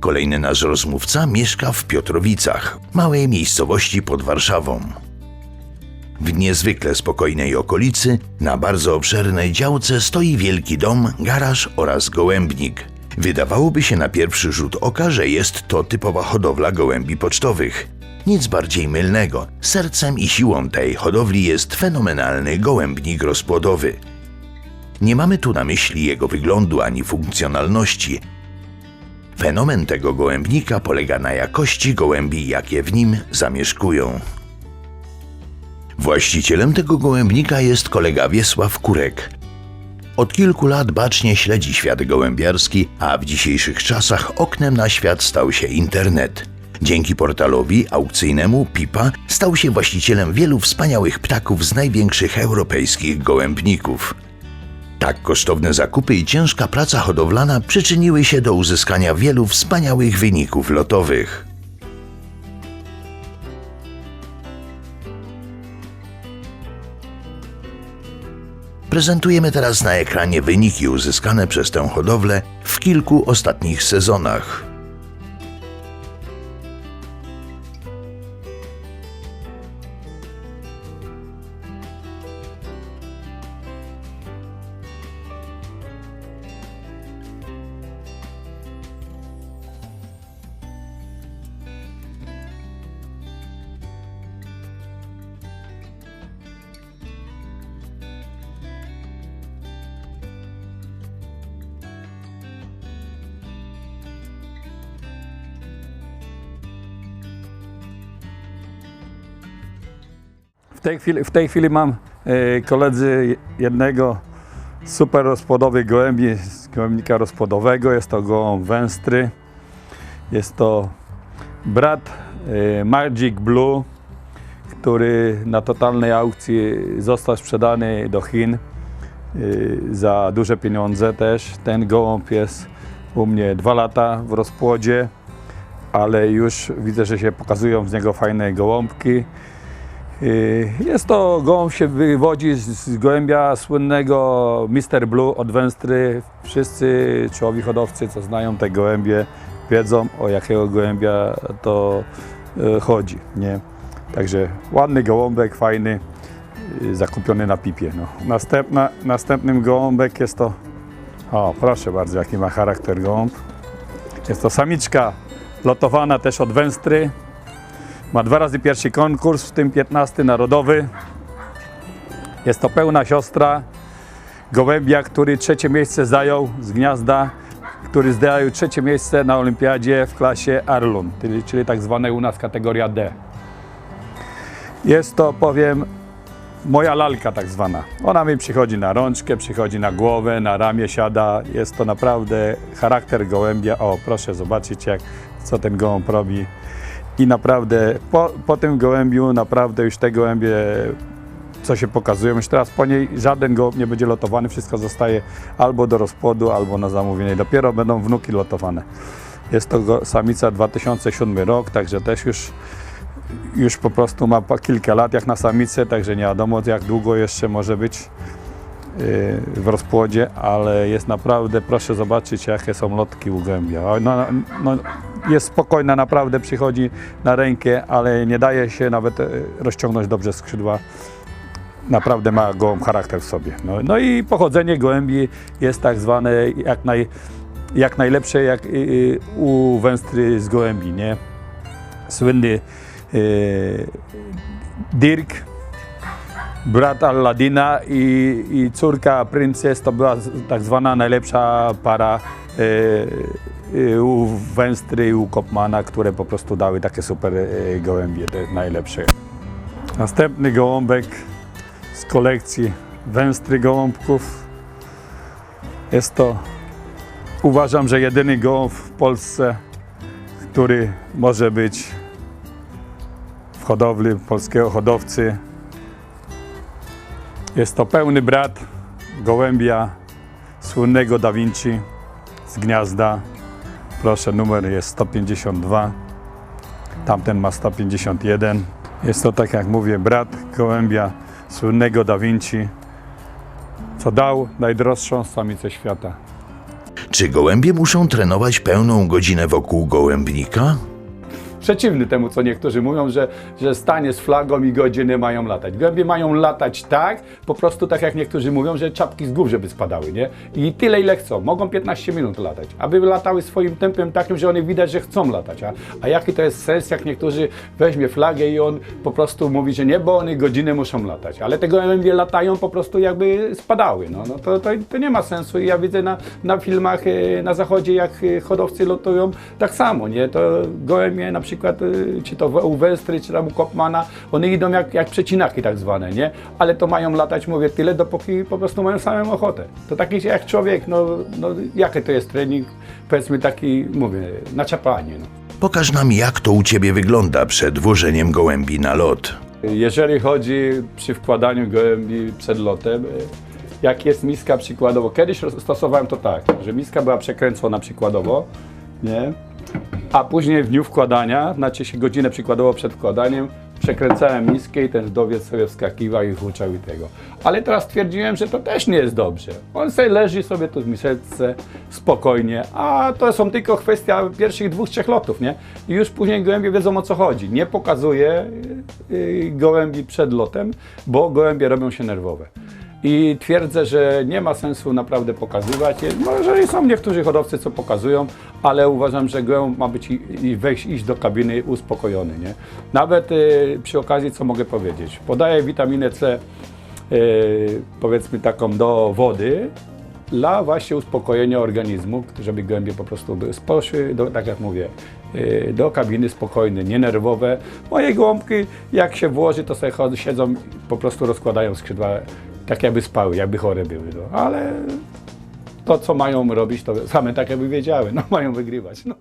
Kolejny nasz rozmówca mieszka w Piotrowicach, małej miejscowości pod Warszawą. W niezwykle spokojnej okolicy, na bardzo obszernej działce stoi wielki dom, garaż oraz gołębnik. Wydawałoby się na pierwszy rzut oka, że jest to typowa hodowla gołębi pocztowych. Nic bardziej mylnego. Sercem i siłą tej hodowli jest fenomenalny gołębnik rozpłodowy. Nie mamy tu na myśli jego wyglądu ani funkcjonalności. Fenomen tego gołębnika polega na jakości gołębi, jakie w nim zamieszkują. Właścicielem tego gołębnika jest kolega Wiesław Kurek. Od kilku lat bacznie śledzi świat gołębiarski, a w dzisiejszych czasach oknem na świat stał się internet. Dzięki portalowi aukcyjnemu Pipa stał się właścicielem wielu wspaniałych ptaków z największych europejskich gołębników. Tak kosztowne zakupy i ciężka praca hodowlana przyczyniły się do uzyskania wielu wspaniałych wyników lotowych. Prezentujemy teraz na ekranie wyniki uzyskane przez tę hodowlę w kilku ostatnich sezonach. W tej chwili, w tej chwili mam e, koledzy jednego super rozpłodowy gołębi gołębnika rozpłodowego. Jest to gołąb węstry. Jest to brat e, Magic Blue, który na totalnej aukcji został sprzedany do Chin e, za duże pieniądze też. Ten gołąb jest u mnie dwa lata w rozpłodzie, ale już widzę, że się pokazują z niego fajne gołąbki. Y, Jest to gołąb się wywodzi z- gołębia słynnego Mr. Blue od Węstry. Wszyscy czołowi hodowcy, co znają te gołębie, wiedzą o jakiego gołębia to y, chodzi. Nie? Także ładny gołąbek, fajny, y, zakupiony na pipie. No. Następna, następnym gołąbek jest to, o proszę bardzo, jaki ma charakter gołąb. Jest to samiczka lotowana też od Węstry. Ma dwa razy pierwszy konkurs, w tym 15 narodowy. Jest to pełna siostra gołębia, który trzecie miejsce zajął z gniazda, który zajął trzecie miejsce na olimpiadzie w klasie Arlun, czyli, czyli tak zwanej u nas kategoria D. Jest to, powiem, moja lalka tak zwana. Ona mi przychodzi na rączkę, przychodzi na głowę, na ramię siada. Jest to naprawdę charakter gołębia. O, proszę zobaczyć, jak, co ten gołąb robi. I naprawdę po, po tym gołębiu, naprawdę już te gołębie, co się pokazują, już teraz po niej żaden gołąb nie będzie lotowany, wszystko zostaje albo do rozpłodu, albo na zamówienie. Dopiero będą wnuki lotowane. Jest to samica 2007 rok, także też już, już po prostu ma kilka lat jak na samicę, także nie wiadomo jak długo jeszcze może być yy, w rozpłodzie, ale jest naprawdę, proszę zobaczyć jakie są lotki u gołębia. O, No, no, jest spokojna, naprawdę przychodzi na rękę, ale nie daje się nawet e, rozciągnąć dobrze skrzydła. Naprawdę ma gołąb charakter w sobie. No, no i pochodzenie gołębi jest tak zwane jak, naj, jak najlepsze jak y, y, u węstry z gołębi, nie? Słynny Dirk, brat Alladina i, i córka Princes to była tak zwana najlepsza para e, e, u Węstry i u Kopmana, które po prostu dały takie super e, gołębie, te najlepsze. Następny gołąbek z kolekcji Węstry gołąbków. Jest to, uważam, że jedyny gołąb w Polsce, który może być w hodowli polskiego hodowcy jest to pełny brat gołębia słynnego Da Vinci z gniazda. Proszę, numer jest 152. Tamten ma 151. Jest to, tak jak mówię, brat gołębia słynnego Da Vinci, co dał najdroższą samicę świata. Czy gołębie muszą trenować pełną godzinę wokół gołębnika? Przeciwny temu, co niektórzy mówią, że, że stanie z flagą i godziny mają latać. Gołębie mają latać tak, po prostu tak jak niektórzy mówią, że czapki z głów, żeby spadały, nie? I tyle, ile chcą. Mogą 15 minut latać. Aby latały swoim tempem takim, że one widać, że chcą latać. A, a jaki to jest sens, jak niektórzy weźmie flagę i on po prostu mówi, że nie, bo one godziny muszą latać. Ale te gołębie latają po prostu jakby spadały. No, no to, to, to nie ma sensu. I ja widzę na, na filmach e, na zachodzie, jak e, hodowcy lotują, tak samo, nie? To gołębie na przykład, y, czy to Westry, czy tam Kopmana, one idą jak, jak przecinaki tak zwane, nie? Ale to mają latać, mówię, tyle, dopóki po prostu mają samą ochotę. To taki jak człowiek, no, no jaki to jest trening, powiedzmy taki, mówię, naczapanie, no. Pokaż nam, jak to u ciebie wygląda przed włożeniem gołębi na lot. Jeżeli chodzi przy wkładaniu gołębi przed lotem, jak jest miska przykładowo, kiedyś stosowałem to tak, że miska była przekręcona przykładowo, nie? A później w dniu wkładania, znaczy się godzinę przykładowo przed wkładaniem, przekręcałem miskę i ten wdowiec sobie wskakiwał i huczał i tego. Ale teraz stwierdziłem, że to też nie jest dobrze. On sobie leży sobie tu w miseczce spokojnie, a to są tylko kwestia pierwszych dwóch, trzech lotów, nie? I już później gołębie wiedzą o co chodzi. Nie pokazuję yy, gołębi przed lotem, bo gołębie robią się nerwowe. I twierdzę, że nie ma sensu naprawdę pokazywać. Je- Może i są niektórzy hodowcy, co pokazują, ale uważam, że gołąb ma być i, wejść, iść do kabiny uspokojony. Nie? Nawet y, przy okazji, co mogę powiedzieć, podaję witaminę C, y, powiedzmy taką do wody, dla właśnie uspokojenia organizmu, żeby gołębie po prostu były- tak jak mówię, y, do kabiny spokojne, nienerwowe. Moje gołąbki, jak się włoży, to sobie chodzą, siedzą, po prostu rozkładają skrzydła, tak jakby spały, jakby chore były. No. Ale to, co mają robić, to same tak jakby wiedziały, no mają wygrywać. No.